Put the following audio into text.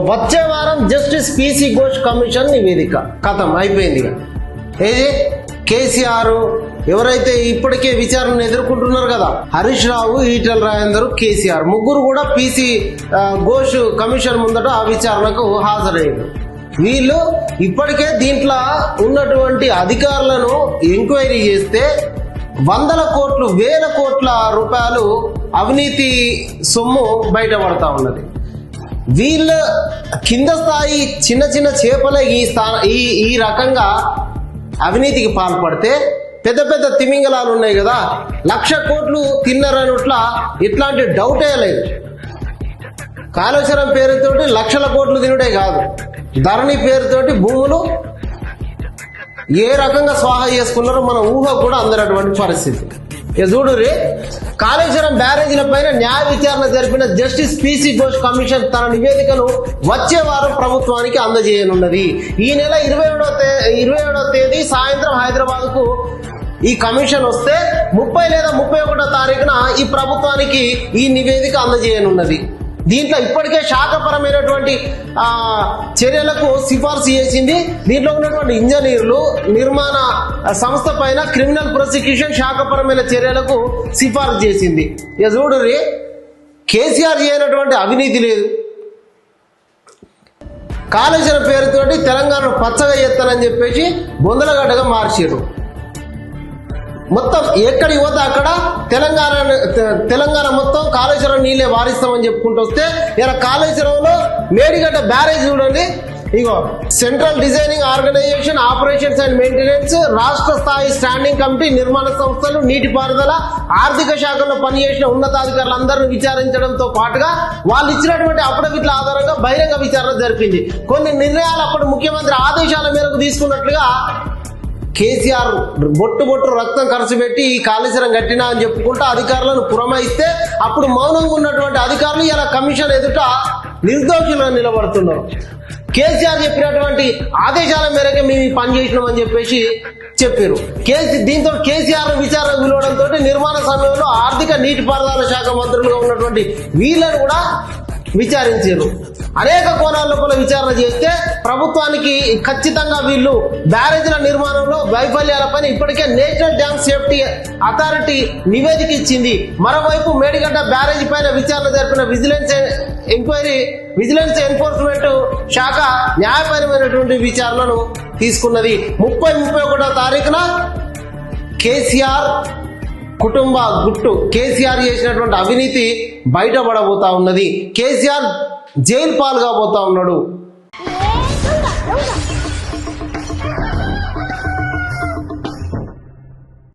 వచ్చే వారం justice PC Ghosh commission నివేదిక. కథం అయిపోయింది ఏది? కేసీఆర్ ఎవరైతే ఇప్పటికే విచారణను ఎదుర్కొంటున్నారు కదా హరీష్ రావు ఈటల రాజేందర్ కేసీఆర్ ముగ్గురు కూడా పిసి ఘోష్ కమిషన్ ముందట ఆ విచారణకు హాజరయ్యారు. వీళ్ళు ఇప్పటికే దీంట్లో ఉన్నటువంటి అధికారులను ఎంక్వైరీ చేస్తే వందల కోట్లు వేల కోట్ల రూపాయలు అవినీతి సొమ్ము బయటపడతా ఉన్నది. వీళ్ళ కింద స్థాయి చిన్న చిన్న చేపలే ఈ స్థాన ఈ ఈ రకంగా అవినీతికి పాల్పడితే పెద్ద పెద్ద తిమింగలాలు ఉన్నాయి కదా లక్ష కోట్లు తిన్నారనుట్లా ఇట్లాంటి డౌటే లేదు. కాళేశ్వరం పేరుతోటి లక్షల కోట్లు తినుడే కాదు. ధరణి పేరుతోటి భూములు ఏ రకంగా స్వాహా చేసుకున్నారో మన ఊహ కూడా అందనటువంటి పరిస్థితి. చూడురి కాళేశ్వరం బ్యారేజీల పైన న్యాయ విచారణ జరిపిన జస్టిస్ పిసి ఘోష్ కమిషన్ తన నివేదికను వచ్చే వారం ప్రభుత్వానికి అందజేయనున్నది. ఈ నెల ఇరవై ఏడో ఇరవై ఏడో తేదీ సాయంత్రం హైదరాబాద్కు ఈ కమిషన్ వస్తే ముప్పై లేదా ముప్పై ఒకటో తారీఖున ఈ ప్రభుత్వానికి ఈ నివేదిక అందజేయనున్నది. దీంట్లో ఇప్పటికే శాఖపరమైనటువంటి ఆ, చర్యలకు సిఫార్సు చేసింది. దీంట్లో ఉన్నటువంటి ఇంజనీర్లు నిర్మాణ సంస్థ పైన క్రిమినల్ ప్రాసిక్యూషన్ శాఖపరమైన చర్యలకు సిఫార్సు చేసింది. ఇక చూడు కేసీఆర్ చేయనటువంటి అవినీతి లేదు. కాళేశ్వరం పేరుతోటి తెలంగాణను పచ్చగా ఎత్తానని చెప్పేసి బొందలగడ్డగా మార్చారు మొత్తం ఎక్కడికి పోతే అక్కడ తెలంగాణ తెలంగాణ మొత్తం కాళేశ్వరం నీళ్ళే వారిస్తామని చెప్పుకుంటూ వస్తే ఇలా కాళేశ్వరంలో మేడిగడ్డ బ్యారేజ్ చూడండి. ఇగో central designing organisation operations and maintenance రాష్ట్ర స్థాయి స్టాండింగ్ కమిటీ నిర్మాణ సంస్థలు నీటిపారుదల ఆర్థిక శాఖలో పనిచేసిన ఉన్నతాధికారులందరూ విచారించడంతో పాటుగా వాళ్ళు ఇచ్చినటువంటి అప్పుడవిట్ల ఆధారంగా బహిరంగ విచారణ జరిపింది. కొన్ని నిర్ణయాలు అప్పుడు ముఖ్యమంత్రి ఆదేశాల మేరకు తీసుకున్నట్లుగా కేసీఆర్ బొట్టు బొట్టు రక్తం ఖర్చు పెట్టి ఈ కాళేశ్వరం కట్టినా అని చెప్పుకుంటూ అధికారులను పురమాయిస్తే అప్పుడు మౌనంగా ఉన్నటువంటి అధికారులు ఇలా కమిషన్ ఎదుట నిర్దోషులుగా నిలబడుతున్నారు. కేసీఆర్ చెప్పినటువంటి ఆదేశాల మేరకు మేము ఈ పని చేసినామని చెప్పేసి చెప్పారు. కేసీ దీంతో కేసీఆర్ విచారణ పిలవడంతో నిర్మాణ సమయంలో ఆర్థిక నీటిపారుదల శాఖ మంత్రులుగా ఉన్నటువంటి వీళ్ళని కూడా విచారించారు. అనేక కోణాల లోపల విచారణ చేస్తే ప్రభుత్వానికి ఖచ్చితంగా వీళ్ళు బ్యారేజ్ల నిర్మాణంలో వైఫల్యాలపైన ఇప్పటికే నేషనల్ డ్యామ్ సేఫ్టీ అథారిటీ నివేదిక ఇచ్చింది. మరోవైపు మేడిగడ్డ బ్యారేజ్ పైన విచారణ జరిపిన విజిలెన్స్ ఎంక్వైరీ విజిలెన్స్ ఎన్ఫోర్స్మెంట్ శాఖ న్యాయపరమైనటువంటి విచారణను తీసుకున్నది. ముప్పై ముప్పై ఒకటో తారీఖున కేసీఆర్ కుటుంబ గుట్టు కేసీఆర్ చేసినటువంటి అవినీతి బయటపడబోతా ఉన్నది. కేసీఆర్ జైలు పాలు కాబోతా ఉన్నాడు.